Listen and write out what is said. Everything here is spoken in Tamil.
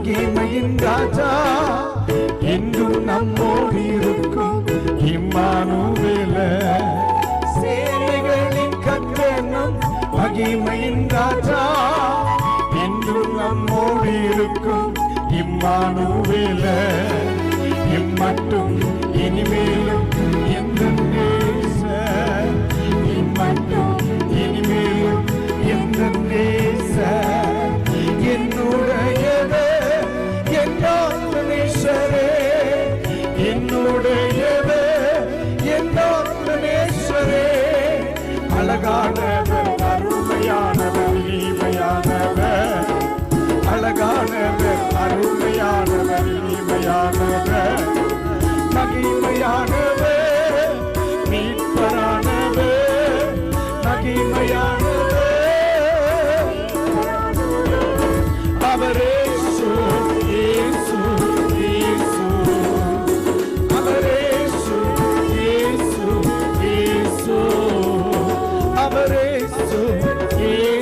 மகிமையின் ராஜா என்றும் நம்மோடு இருக்கும் இம்மானுவேல. சேனைகளின் கத்தனும் மகிமையின் ராஜா என்றும் நம்மோடு இருக்கும் இம்மானுவேல. அழகானவர் அருமையானவர் நீமையானவர் அழகானவர் அருமையானவர் நீமையானவர் యేసు